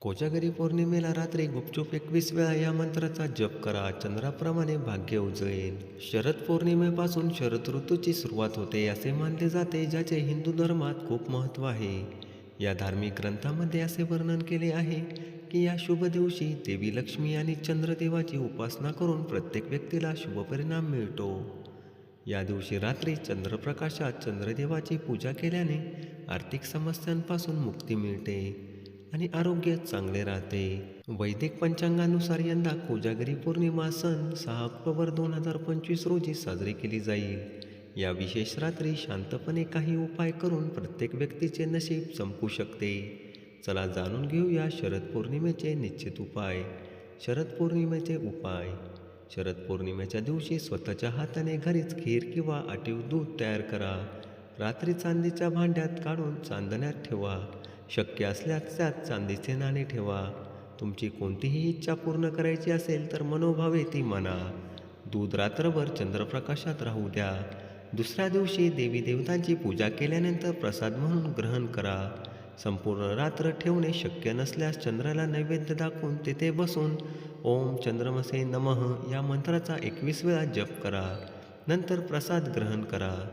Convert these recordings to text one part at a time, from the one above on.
कोजागरी पौर्णिमेला रात्री गुपचूप एकवीस वेळा या मंत्राचा जप करा. चंद्राप्रमाणे भाग्य उजळेल. शरद पौर्णिमेपासून शरद ऋतूची सुरुवात होते असे मानले जाते ज्याचे हिंदू धर्मात खूप महत्त्व आहे. या धार्मिक ग्रंथामध्ये असे वर्णन केले आहे की या शुभ दिवशी देवी लक्ष्मी आणि चंद्रदेवाची उपासना करून प्रत्येक व्यक्तीला शुभ परिणाम मिळतो. या दिवशी रात्री चंद्रप्रकाशात चंद्रदेवाची पूजा केल्याने आर्थिक समस्यांपासून मुक्ती मिळते. आणि आरोग्य चांगले राहते. वैदिक पंचांगानुसार यंदा कोजागरी पौर्णिमा सण सहा ऑक्टोबर दोन हजार पंचवीस रोजी साजरी केली जाईल. या विशेष रात्री शांतपणे काही उपाय करून प्रत्येक व्यक्तीचे नशीब संपू शकते. चला जाणून घेऊया शरद पौर्णिमेचे निश्चित उपाय. शरद पौर्णिमेचे उपाय. शरद पौर्णिमेच्या दिवशी स्वतःच्या हाताने घरीच खीर किंवा आटीव दूध तयार करा. रात्री चांदीच्या भांड्यात काढून चांदण्यात ठेवा. शक्य असल्यास त्यात चांदीचे नाणे ठेवा. तुमची कोणतीही इच्छा पूर्ण करायची असेल तर मनोभावे ती म्हणा दूध रात्रभर चंद्रप्रकाशात राहू द्या. दुसऱ्या दिवशी देवी देवतांची पूजा केल्यानंतर प्रसाद म्हणून ग्रहण करा. संपूर्ण रात्र ठेवणे शक्य नसल्यास चंद्राला नैवेद्य दाखवून तेथे बसून ओम चंद्रमसे नमः या मंत्राचा एकवीस वेळा जप करा. नंतर प्रसाद ग्रहण करा.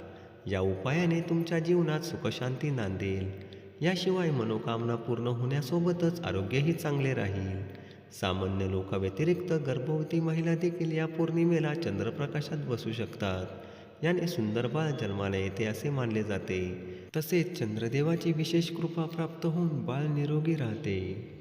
या उपायाने तुमच्या जीवनात सुखशांती नांदेल. याशिवाय मनोकामना पूर्ण होण्यासोबतच आरोग्यही चांगले राहील. सामान्य लोकाव्यतिरिक्त गर्भवती महिला देखील या पौर्णिमेला चंद्रप्रकाशात बसू शकतात. याने सुंदर बाळ जन्माला येते असे मानले जाते. तसेच चंद्रदेवाची विशेष कृपा प्राप्त होऊन बाळ निरोगी राहते.